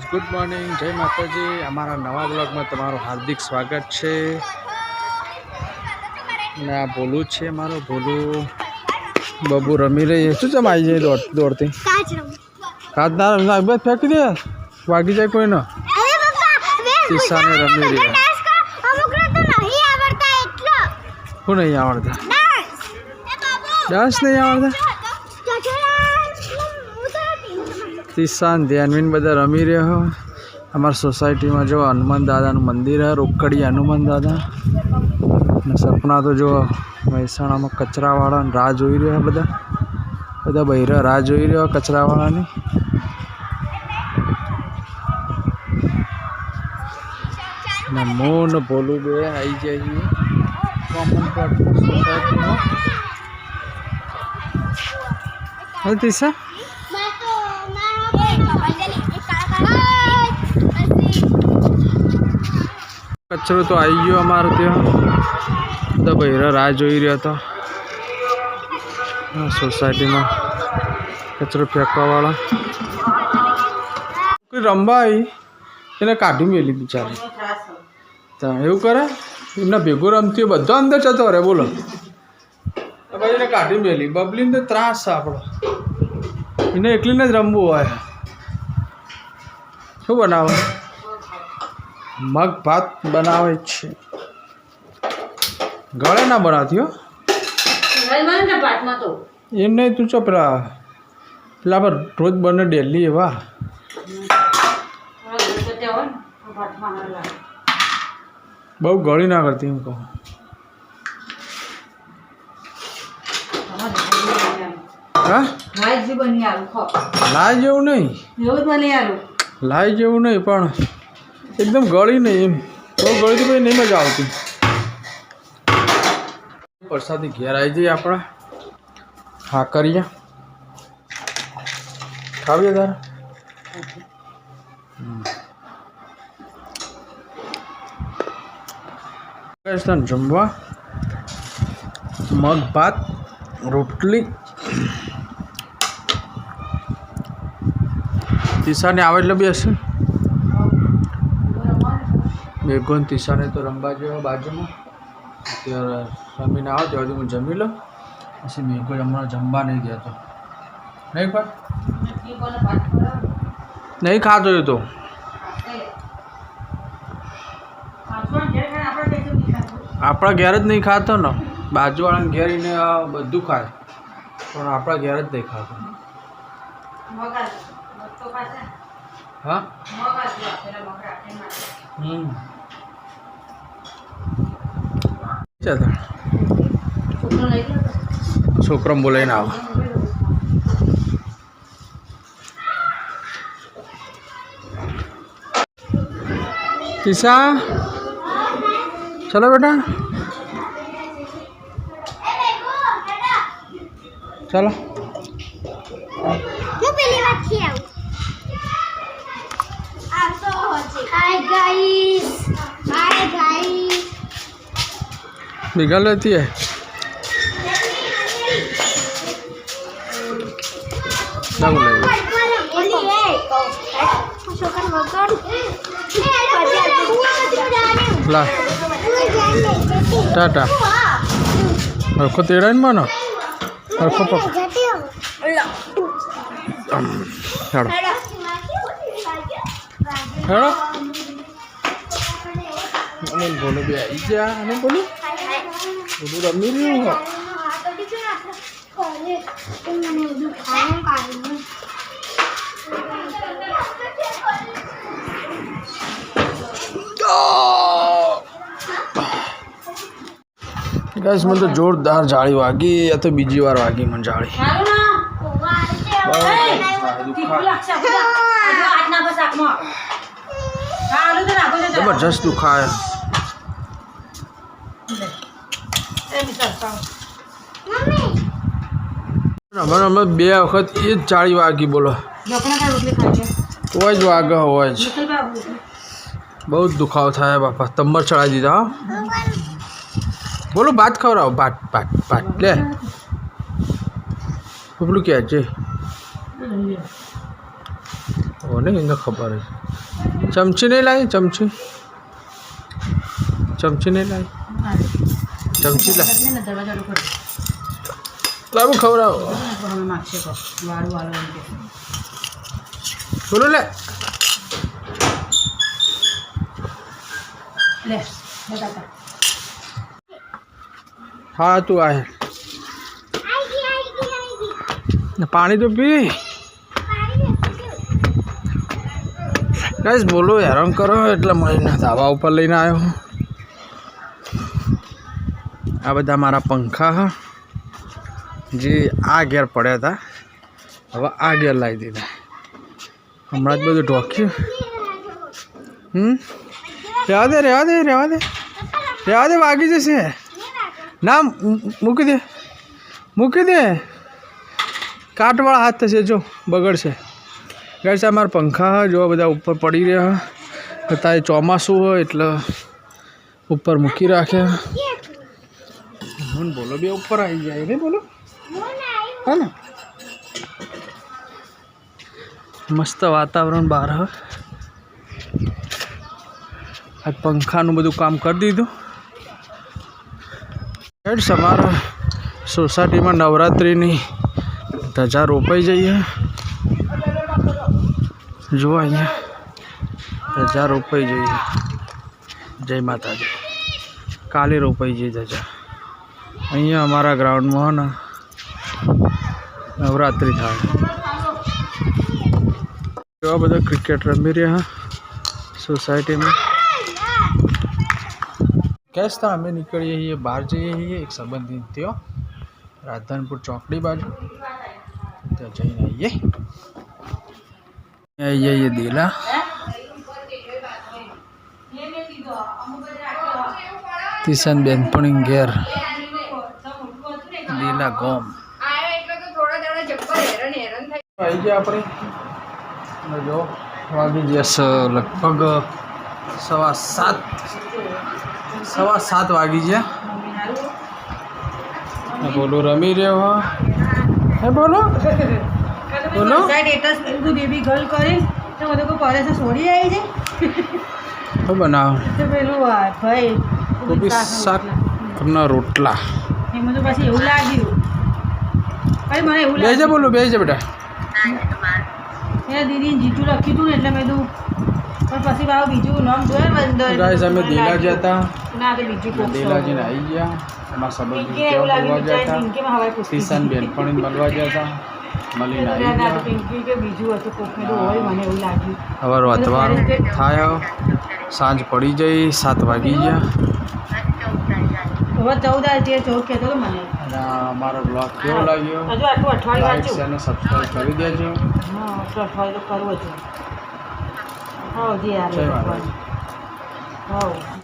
Guys good morning જય માતાજી. અમારા નવા બ્લોગમાં તમારું હાર્દિક સ્વાગત છે. ને આ ભોલું છે મારો. ભોલું બબુ રમી રહી છે. શું ચમ આવી જાય દોડ દોડતી? કાચ ના રમી બસ ફેંકી દે. વાગી જાય કોઈ ના કિસ્સાને રમી રહ્યા. શું નહીં આવડતા ડાન્સ નહીં આવડતા? કિસ્સાન ધ્યાનવીન બધા રમી રહ્યો. અમારી સોસાયટીમાં જો હનુમાન દાદાનું મંદિર હે રોકડી હનુમાન દાદા. ને સપના તો જો મહેસાણામાં કચરાવાળાને રાહ જોઈ રહ્યા બધા. બધા બૈરા રાહ જોઈ રહ્યા કચરાવાળાની. ને મોન ભોલું બે આવી જાય કોમન સોસાયટીમાં. હા તીસા કચરો તો આવી ગયો અમારે ત્યાં. બધા બૈરા રાહ જોઈ રહ્યા હતા. સોસાયટીમાં કચરો ફેંકવાવાળા. કોઈ રમવા આવી એને કાઢી મેલી બિચારી. તો એવું કરે? એમના ભેગું રમતી બધો અંદર જતો રહે, બોલો. તો એને કાઢી મેલી. બબલીને તો ત્રાસ આપણો. એને એકલીને જ રમવું હોય. શું બનાવે? મગ ભાત બનાવે છે. ગળે ના બનાવતી હો. એમ નહીં તું ચો પેલા પેલા પર રોજ બને ડેલી એવા. બહુ ગળી ના કરતી હું કહું. હા લાય જેવું નહીં. લાય જેવું નહીં, પણ એકદમ ગળી નહીં એમ. બહુ ગળી પછી નહીં મજા આવતી. વરસાદની ઘેર આવી જઈએ આપણા. હા, કરીએ. ખાવીએ તારે? રાજસ્થાન જમવા, મગ, ભાત, રોટલી. તીસાને આવે એટલે બેસે. મેઘોન તિસાને તો રમવા જેવા બાજુમાં. અત્યારે રમીને આવો, ત્યાં હું જમી લઉં. પછી મેઘો હમણાં જમવા નહીં દેતો નહીં પણ નહીં ખાતો એ તો. આપણા ઘેર જ નહીં ખાતો ને. બાજુવાળાને ઘેર બધું ખાય. પણ આપણા ઘેર જ નહીં ખાતો. હા હમ ચાલ છોકરાને બોલાવીને આવો ઈશા ચલો બેટા ચાલો Hai guys. Hai guys. Hai. Guys. Hai guys. Hai guys. Hai guys. Hai અમે બોલો બે આવી ગયા અને બોલું બધું રમી રહ્યું હો ગાઈસ મને તો જોરદાર જાળી વાગી આ તો બીજી વાર વાગી મને જાળી. જબરજસ્ત દુખાય. અમારે અમે બે વખત એ જ ચાળી વાગી, બોલો. હોય જ વાગે, હોય જ. બહુ જ દુખાવો થાય, બાપા. તંબર ચડાવી દીધા બોલો, ભાત ખવડાવો. ભાત ભાત ભાત, લે. પેલું કહે છે? ઓને એને ખબર છે ચમચી નહીં લાવી? ચમચી? ચમચી નહીં લાવી? ચમચી લા. લાવું ખવડાવો. બોલો લે હા તું. આય આઈ ગઈ આઈ ગઈ આઈ ગઈ ને પાણી તો પી. ગાઈસ બોલો હેરાન કરો એટલે મને ધાબા ઉપર લઈને આવ્યો. આ બધા મારા પંખા જે આ ઘેર પડ્યા હતા. હવે આ ઘેર લાવી દીધા. હમણાં જ બધું ઢોક્યું. હમ? રહેવા દે રહેવા દે રહેવા દે. રહેવા દે, વાગી જશે. ના મૂકી દે. મૂકી દે. કાટવાળા હાથ થશે, જો, બગડશે. ગાઈસ, આ મારા પંખા જો બધા ઉપર પડી રહ્યા હતા એ ચોમાસું હોય એટલે ઉપર મૂકી રાખ્યા. મને બોલો, બે ઉપર આવી જાય. ને બોલો? હા ને? મસ્ત વાતાવરણ બહાર હવે આ પંખાનું બધું કામ કરી દીધું. ગાઈસ અમારા સોસાયટીમાં નવરાત્રિની ધજા રોપાઈ જઈએ. જુઓ અહીંયા, ધજા રોપાઈ જઈએ. જય માતાજી. કાલે રોપાઈ જઈએ ધજા. અહીંયા અમારા ગ્રાઉન્ડમાં ને નવરાત્રિ થાય એવા બધા ક્રિકેટ રમી રહ્યા સોસાયટીમાં કહેતા અમે નીકળીએ છીએ બહાર જઈએ છીએ એક સંબંધી ત્યો રાજધાનપુર ચોકડી બાજુ ત્યાં જઈને આવીએ આવી જઈએ દિલા કિશન બેનપણી ઘેર દિલા ગોમ. આવી ગયા આપણે. જો વાગી જશે લગભગ સવા સાત. સવા સાત વાગી ગયા. બોલો રમી રહ્યો હે? બોલો. બોલો. બેબી ગર્લ કરી તો મને કોઈ છે છોડી આવી છે બનાવ પેલું ભાઈ કોબી શાક ના રોટલા. એમાં તો પછી એવું લાગ્યું. ભાઈ મને એવું બે બોલું લાગ્યું. બોલો બે છે બેટા એ દીદી જીતું લખ્યું હતું ને એટલે મેં કીધું પણ પછી ભાવ બીજું નામ જોયે ને અંદર ગાઈસ અમે દેલા જતા હતા. ના તો બીજું કોક દિલાજીને આવી ગયા. એમાં સંબંધી પિંકીને એવું લાગ્યું કે હતા. પિંકીમાં હવાઈ પૂછતી કિશન બેનપણી મળવા ગયા હતા. મળીને આવી ગયા. પિંકી કે બીજું હતું કોક મેં હોય મને એવું લાગ્યું. હવે વાતવાર થાય. સાંજ પડી જઈ સાત વાગી ગયા. હવે ચૌદ તે ચૌદ કહેતો હતો મને. અમારો બ્લોગ કેવો લાગ્યો? હજુ આટલું અઠવાડિયું વાંચ્યું અને સબસ્ક્રાઈબ કરી દેજો. હા આટલું અઠવાડિયું તો છે હા જી જય હા